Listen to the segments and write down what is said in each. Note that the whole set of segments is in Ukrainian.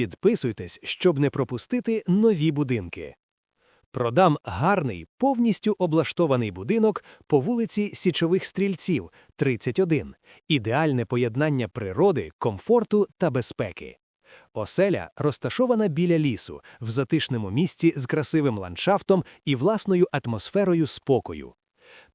Підписуйтесь, щоб не пропустити нові будинки. Продам гарний, повністю облаштований будинок по вулиці Січових Стрільців, 31. Ідеальне поєднання природи, комфорту та безпеки. Оселя розташована біля лісу, в затишному місці з красивим ландшафтом і власною атмосферою спокою.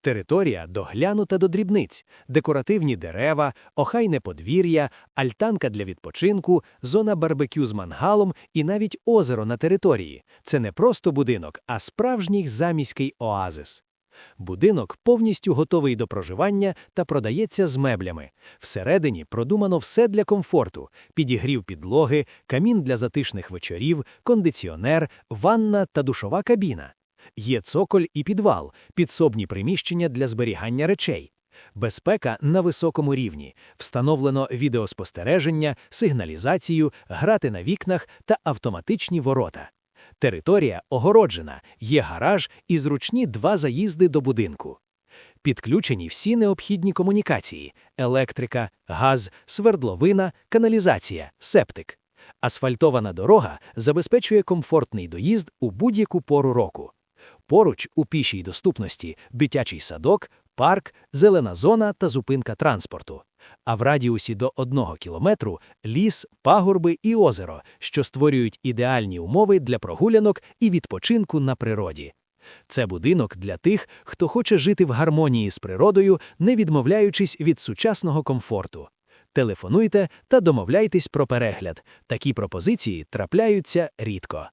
Територія доглянута до дрібниць, декоративні дерева, охайне подвір'я, альтанка для відпочинку, зона барбекю з мангалом і навіть озеро на території. Це не просто будинок, а справжній заміський оазис. Будинок повністю готовий до проживання та продається з меблями. Всередині продумано все для комфорту: підігрів підлоги, камін для затишних вечорів, кондиціонер, ванна та душова кабіна. Є цоколь і підвал, підсобні приміщення для зберігання речей. Безпека на високому рівні. Встановлено відеоспостереження, сигналізацію, грати на вікнах та автоматичні ворота. Територія огороджена, є гараж і зручні два заїзди до будинку. Підключені всі необхідні комунікації: електрика, газ, свердловина, каналізація, септик. Асфальтована дорога забезпечує комфортний доїзд у будь-яку пору року. Поруч у пішій доступності дитячий садок, парк, зелена зона та зупинка транспорту. А в радіусі до одного кілометру ліс, пагорби і озеро, що створюють ідеальні умови для прогулянок і відпочинку на природі. Це будинок для тих, хто хоче жити в гармонії з природою, не відмовляючись від сучасного комфорту. Телефонуйте та домовляйтесь про перегляд. Такі пропозиції трапляються рідко.